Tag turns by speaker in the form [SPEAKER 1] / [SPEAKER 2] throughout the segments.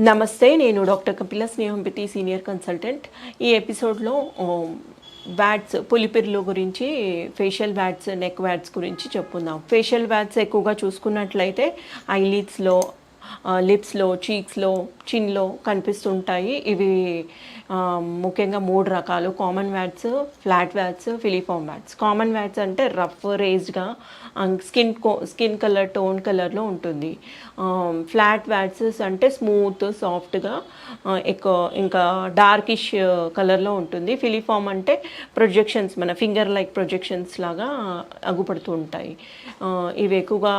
[SPEAKER 1] నమస్తే నేను డాక్టర్ కపిల స్నేహంపితి సీనియర్ కన్సల్టెంట్. ఈ ఎపిసోడ్లో వ్యాట్స్ పులిపిర్లు గురించి ఫేషియల్ వ్యాట్స్ నెక్ వ్యాట్స్ గురించి చెప్పుకుందాం. ఫేషియల్ వ్యాట్స్ ఎక్కువగా చూసుకున్నట్లయితే ఐలిడ్స్లో లిప్స్లో చీక్స్లో చిన్లో కనిపిస్తుంటాయి. ఇవి ముఖ్యంగా మూడు రకాలు. Common warts flat warts filiform warts common warts అంటే రఫ్ రేజ్డ్గా స్కిన్ కో స్కిన్ కలర్ టోన్ కలర్లో ఉంటుంది. ఫ్లాట్ వ్యాట్స్ అంటే స్మూత్ సాఫ్ట్గా ఎక్కువ ఇంకా డార్కిష్ కలర్లో ఉంటుంది. ఫిలిఫామ్ అంటే ప్రొజెక్షన్స్ మన ఫింగర్ లైక్ ప్రొజెక్షన్స్ లాగా అగుపడుతూ ఉంటాయి. ఇవి ఎక్కువగా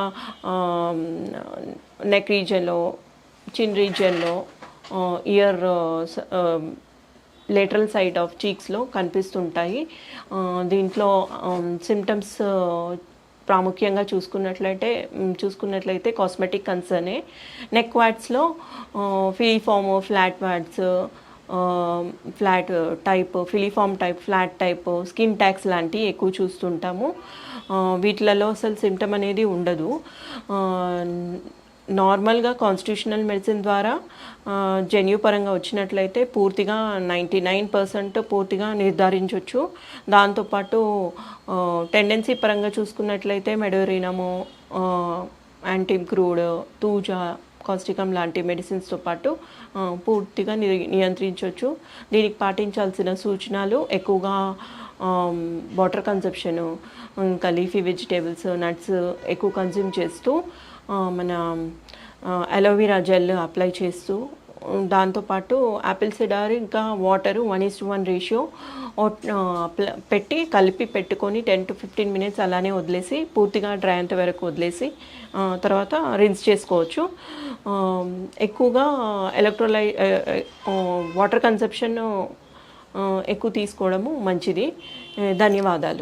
[SPEAKER 1] నెక్ రీజియన్లో చిన్ రీజియన్లో ఇయర్ లేటరల్ సైడ్ ఆఫ్ చీక్స్లో కనిపిస్తుంటాయి. దీంట్లో సిమ్టమ్స్ ప్రాముఖ్యంగా చూసుకున్నట్లయితే చూసుకున్నట్లయితే కాస్మెటిక్ కన్సర్నే neck వ్యాట్స్లో filiform flat warts flat type filiform type flat type skin tags లాంటివి ఎక్కువ చూస్తుంటాము. వీటిలలో అసలు సిమ్టమ్ అనేది ఉండదు. నార్మల్గా కాన్స్టిట్యూషనల్ మెడిసిన్ ద్వారా జన్యుపరంగా వచ్చినట్లయితే పూర్తిగా నైంటీ నైన్ పర్సెంట్ పూర్తిగా నిర్ధారించవచ్చు దాంతోపాటు టెండెన్సీ పరంగా చూసుకున్నట్లయితే మెడోరినము యాంటీమ్ క్రూడ్ తూజా కాస్టికం లాంటి మెడిసిన్స్తో పాటు పూర్తిగా ని- నియంత్రించవచ్చు దీనికి పాటించాల్సిన సూచనలు ఎక్కువగా వాటర్ కన్సెప్షను ఇంకా లీఫీ వెజిటేబుల్స్ నట్స్ ఎక్కువ కన్జ్యూమ్ చేస్తూ మన అలోవెరా జెల్ అప్లై చేస్తూ దాంతోపాటు యాపిల్ సిడార్ ఇంకా water one is to one ratio పెట్టి కలిపి పెట్టుకొని టెన్ టు ఫిఫ్టీన్ మినిట్స్ అలానే వదిలేసి పూర్తిగా డ్రై అంత వరకు వదిలేసి తర్వాత రిన్స్ చేసుకోవచ్చు. ఎక్కువగా ఎలక్ట్రోలై వాటర్ కన్సెప్షన్ ఎక్కువ తీసుకోవడము మంచిది. ధన్యవాదాలు.